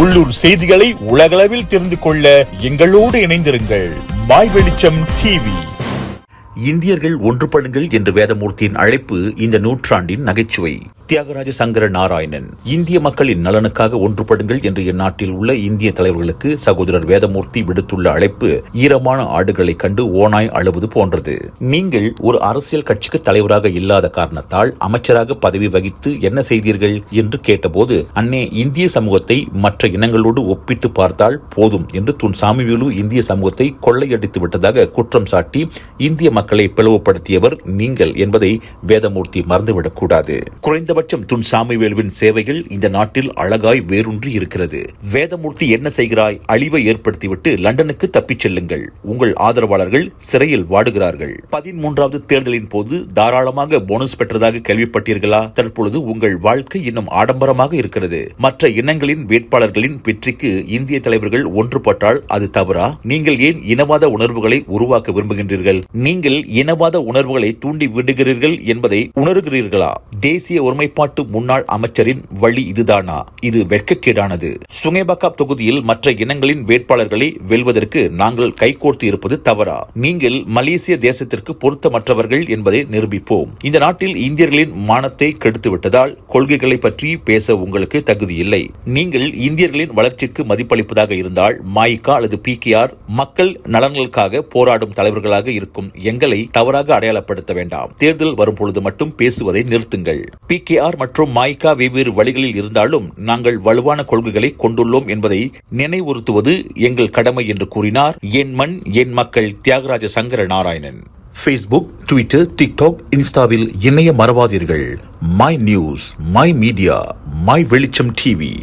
உள்ளூர் செய்திகளை உலகளவில் தெரிந்து கொள்ள எங்களோடு இணைந்திருங்கள். மாய் வெளிச்சம் டிவி இந்தியர்கள் ஒன்றுபடுங்கள் என்று வேதமூர்த்தியின் அழைப்பு இந்த நூற்றாண்டின் நகைச்சுவை. தியாகராஜ சங்கர நாராயணன் இந்திய மக்களின் நலனுக்காக ஒன்றுபடுங்கள் என்று இந்நாட்டில் உள்ள இந்திய தலைவர்களுக்கு சகோதரர் வேதமூர்த்தி விடுத்துள்ள அழைப்பு ஈரமான ஆடுகளை கண்டு ஓனாய் அழுவது போன்றது. நீங்கள் ஒரு அரசியல் கட்சிக்கு தலைவராக இல்லாத காரணத்தால் அமைச்சராக பதவி வகித்து என்ன செய்தீர்கள் என்று கேட்டபோது அன்னே இந்திய சமூகத்தை மற்ற இனங்களோடு ஒப்பிட்டு பார்த்தால் போதும் என்று துன் சாமிவேலு இந்திய சமூகத்தை கொள்ளையடித்து விட்டதாக குற்றம் சாட்டி இந்திய மக்களை பிளவுபடுத்தியவர் நீங்கள் என்பதை வேதமூர்த்தி மறந்துவிடக்கூடாது. அதிகபட்சம் துன் சாமிவேலுவின் சேவைகள் இந்த நாட்டில் அழகாய் வேரூன்றி இருக்கிறது. வேதமூர்த்தி என்ன செய்கிறாய்? அழிவை ஏற்படுத்திவிட்டு லண்டனுக்கு தப்பிச் செல்லுங்கள். உங்கள் ஆதரவாளர்கள் சிறையில் வாடுகிறார்கள். பதிமூன்றாவது தேர்தலின் போது தாராளமாக போனஸ் பெற்றதாக கேள்விப்பட்டீர்களா? தற்பொழுது உங்கள் வாழ்க்கை இன்னும் ஆடம்பரமாக இருக்கிறது. மற்ற இனங்களின் வேட்பாளர்களின் வெற்றிக்கு இந்திய தலைவர்கள் ஒன்றுபட்டால் அது தவறா? நீங்கள் ஏன் இனவாத உணர்வுகளை உருவாக்க விரும்புகின்றீர்கள்? நீங்கள் இனவாத உணர்வுகளை தூண்டி விடுகிறீர்கள் என்பதை உணர்கிறீர்களா? தேசிய ஒருமைப்பாட்டு முன்னாள் அமைச்சரின் வழி இதுதானா? இது வெட்கக்கேடானது. சுங்கேபக்காப் தொகுதியில் மற்ற இனங்களின் வேட்பாளர்களை வெல்வதற்கு நாங்கள் கைகோர்த்து இருப்பது தவறா? நீங்கள் மலேசிய தேசத்திற்கு பொருத்தமற்றவர்கள் என்பதை நிரூபிப்போம். இந்த நாட்டில் இந்தியர்களின் மானத்தை கெடுத்துவிட்டதால் கொள்கைகளை பற்றி பேச உங்களுக்கு தகுதி இல்லை. நீங்கள் இந்தியர்களின் வளர்ச்சிக்கு மதிப்பளிப்பதாக இருந்தால் மாயிகா அல்லது பிகேஆர் மக்கள் நலன்களுக்காக போராடும் தலைவர்களாக இருக்கும் எங்களை தவறாக அடையாளப்படுத்த வேண்டாம். தேர்தல் வரும் பொழுது மட்டும் பேசுவதை நிறுத்துங்கள். பி கேஆர் மற்றும் மாய்கா வெவ்வேறு வழிகளில் இருந்தாலும் நாங்கள் வலுவான கொள்கைகளை கொண்டுள்ளோம் என்பதை நினைவுறுத்துவது எங்கள் கடமை என்று கூறினார் என் மண் என் மக்கள் Thiyagaraja Sankara Narayanan. Facebook Twitter TikTok இன்ஸ்டாவில் இணைய மறவாதீர்கள். My news my media my Velicham TV